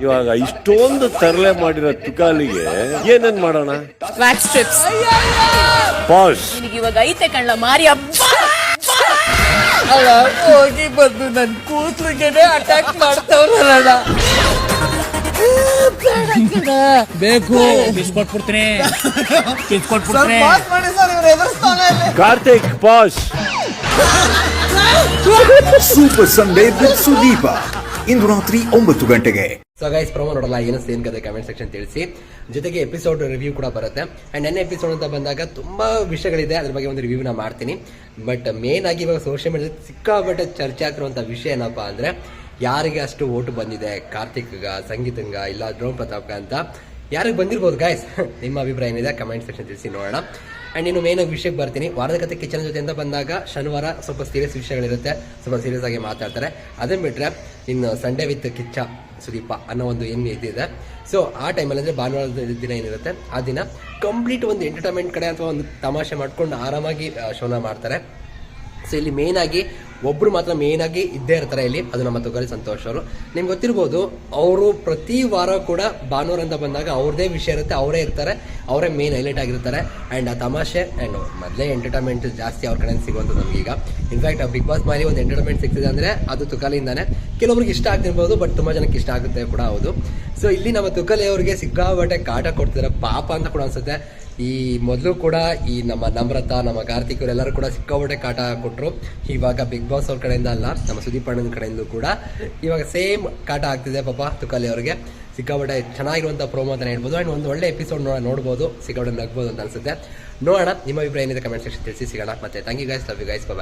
ಇವಾಗ ಇಷ್ಟೊಂದು ತರಲೆ ಮಾಡಿರೋ ತುಕಾಲಿಗೆ ಏನೇನ್ ಮಾಡೋಣ? ವ್ಯಾಕ್ಸ್ ಸ್ಟ್ರಿಪ್ಸ್ ಪಾಸ್ ನಿನಗೆ ಇವಾಗ ಐತೆ ಮಾರಿ ಹಬ್ಬ ಅಲ್ಲ ಹೋಗಿ ಬಂದು ನನ್ನ ಕೂತ್ಲಿಗೆನೆ ಅಟ್ಯಾಕ್ ಮಾಡ್ತಾವ್ರಲ್ಲ ಬೇಕು ಬಿಸ್ಕೊಟ್ಬಿಡ್ತೀನಿ ಬಿಸ್ಕೊಟ್ಬಿಡ್ತೀನಿ ಮಾಡಿ ಸರ್ ಇವ್ರು ಎದುರಿಸ್ತಾನೆ ಕಾರ್ತಿಕ್ ಪಾಸ್ ಸೂಪರ್ ಸಂಡೇ ವಿತ್ ಸುದೀಪ ಇಂದು ರಾತ್ರಿ ಒಂಬತ್ತು ಗಂಟೆಗೆ. ಸೊ ಗೈಸ್ ಪ್ರೊಮೋ ನೋಡಲ್ಲ, ಏನು ಸೇನ್ ಕತೆ ಕಮೆಂಟ್ ಸೆಕ್ಷನ್ ತಿಳಿಸಿ. ಜೊತೆಗೆ ಎಪಿಸೋಡ್ ರಿವ್ಯೂ ಕೂಡ ಬರುತ್ತೆ. ಅಂಡ್ ನೆನ್ನೆ ಎಪಿಸೋಡ್ ಅಂತ ಬಂದಾಗ ತುಂಬಾ ವಿಷಯಗಳಿದೆ, ಅದ್ರ ಬಗ್ಗೆ ಒಂದು ರಿವ್ಯೂನ ಮಾಡ್ತೀನಿ. ಬಟ್ ಮೇನ್ ಆಗಿ ಇವಾಗ ಸೋಷಿಯಲ್ ಮೀಡಿಯಾದಲ್ಲಿ ಸಿಕ್ಕಾಪಟ್ಟೆ ಚರ್ಚೆ ಆಗ್ತಿರುವಂಥ ವಿಷಯ ಏನಪ್ಪ ಅಂದ್ರೆ, ಯಾರಿಗೆ ಅಷ್ಟು ಓಟು ಬಂದಿದೆ? ಕಾರ್ತಿಕ್ಗ, ಸಂಗೀತಂಗ, ಇಲ್ಲ ಡ್ರೋನ್ ಪ್ರತಾಪ್ಗ ಅಂತ. ಯಾರಿಗೆ ಬಂದಿರ್ಬೋದು ಗಾಯ್ಸ್ ನಿಮ್ಮ ಅಭಿಪ್ರಾಯ ಏನಿದೆ? ಕಮೆಂಟ್ ಸೆಕ್ಷನ್ ತಿಳಿಸಿ ನೋಡೋಣ. ಆ್ಯಂಡ್ ಇನ್ನು ಮೇನ್ ಆಗಿ ವಿಷಯಕ್ಕೆ ಬರ್ತೀನಿ. ವಾರದ ಕತೆ ಕಿಚನ್ ಜೊತೆ ಅಂತ ಬಂದಾಗ ಶನಿವಾರ ಸ್ವಲ್ಪ ಸೀರಿಯಸ್ ವಿಷಯಗಳಿರುತ್ತೆ. ಸ್ವಲ್ಪ ಸೀರಿಯಸ್ ಆಗಿ ಮಾತಾಡ್ತಾರೆ. ಅದನ್ನು ಬಿಟ್ಟರೆ ಇನ್ನು ಸಂಡೇ ವಿತ್ ಕಿಚ್ಚ ಸುದೀಪ ಅನ್ನೋ ಒಂದು ಏನು ಇದಿದೆ ಸೊ ಆ ಟೈಮಲ್ಲಿ ಅಂದರೆ ಭಾನುವಾರದ ದಿನ ಏನಿರುತ್ತೆ? ಆ ದಿನ ಕಂಪ್ಲೀಟ್ ಒಂದು ಎಂಟರ್ಟೈನ್ಮೆಂಟ್ ಕಡೆ ಅಥವಾ ಒಂದು ತಮಾಷೆ ಮಾಡ್ಕೊಂಡು ಆರಾಮಾಗಿ ಶೋನ ಮಾಡ್ತಾರೆ. ಸೊ ಇಲ್ಲಿ ಮೇನ್ ಆಗಿ ಒಬ್ರು ಮಾತ್ರ ಮೇನ್ ಆಗಿ ಇದ್ದೇ ಇರ್ತಾರೆ ಇಲ್ಲಿ. ಅದು ನಮ್ಮ ತೊಗರಿ ಸಂತೋಷ್ ಅವರು. ನಿಮ್ಗೆ ಗೊತ್ತಿರ್ಬೋದು, ಅವರು ಪ್ರತಿ ವಾರ ಕೂಡ ಭಾನುವಾರ ಅಂತ ಬಂದಾಗ ಅವ್ರದೇ ವಿಷಯ ಇರುತ್ತೆ, ಅವರೇ ಇರ್ತಾರೆ, ಅವರೇ ಮೇನ್ ಹೈಲೈಟ್ ಆಗಿರ್ತಾರೆ. ಆ್ಯಂಡ್ ಆ ತಮಾಷೆ ಆ್ಯಂಡ್ ಮೊದಲೇ ಎಂಟರ್ಟೈನ್ಮೆಂಟ್ ಜಾಸ್ತಿ ಅವ್ರ ಕಡೆ ಸಿಗುವಂಥದ್ದು ನಮಗೀಗ. ಇನ್ಫ್ಯಾಕ್ಟ್ ಬಿಗ್ ಬಾಸ್ ಮಾಡಿ ಒಂದು ಎಂಟರ್ಟೈನ್ಮೆಂಟ್ ಸಿಗ್ತಿದೆ ಅಂದರೆ ಅದು ತುಕಾಲಿಂದಾನೆ. ಕೆಲವರಿಗೆ ಇಷ್ಟ ಆಗ್ತಿರ್ಬೋದು ಬಟ್ ತುಂಬ ಜನಕ್ಕೆ ಇಷ್ಟ ಆಗುತ್ತೆ ಕೂಡ ಹೌದು. ಸೊ ಇಲ್ಲಿ ನಮ್ಮ ತುಕಲಿ ಅವರಿಗೆ ಸಿಕ್ಕಾಬಟ್ಟೆ ಕಾಟ ಕೊಡ್ತಿದ್ದಾರೆ ಪಾಪ ಅಂತ ಕೂಡ ಅನ್ಸುತ್ತೆ. ಈ ಮೊದಲು ಕೂಡ ಈ ನಮ್ಮ ನಮ್ರತ, ನಮ್ಮ ಕಾರ್ತಿಕ್ ಇವರೆಲ್ಲರೂ ಕೂಡ ಸಿಕ್ಕಾಪಟ್ಟೆ ಕಾಟ ಕೊಟ್ಟರು ಇವಾಗ ಬಿಗ್ ಬಾಸ್ ಅವ್ರ ಕಡೆಯಿಂದ ಅಲ್ಲ, ನಮ್ಮ ಸುದೀಪ್ ಅಣ್ಣನ ಕಡೆಯಿಂದ ಕೂಡ. ಇವಾಗ ಸೇಮ್ ಕಾಟ ಆಗ್ತಿದೆ ಪಾಪ ತುಕಲಿ ಅವರಿಗೆ. ಸಿಕ್ಕಾಪಟ್ಟೆ ಚೆನ್ನಾಗಿರುವಂಥ ಪ್ರೋಮೋ ಅಂತ ಹೇಳ್ಬೋದು. ಆ್ಯಂಡ್ ಒಂದು ಒಳ್ಳೆ ಎಪಿಸೋಡ್ ನೋಡ ನೋಡ್ಬೋದು. ಸಿಕ್ಕಾಪಟ್ಟೆ ನಗ್ಬೋದು ಅಂತ ಅನ್ಸುತ್ತೆ. ನೋಡೋಣ, ನಿಮ್ಮ ಅಭಿಪ್ರಾಯ ಏನಿದೆ ಕಮೆಂಟ್ ಸೆಕ್ಷನ್ ತಿಳಿಸಿ ಸಿಗೋಣ. ಮತ್ತೆ thank you guys love you guys bye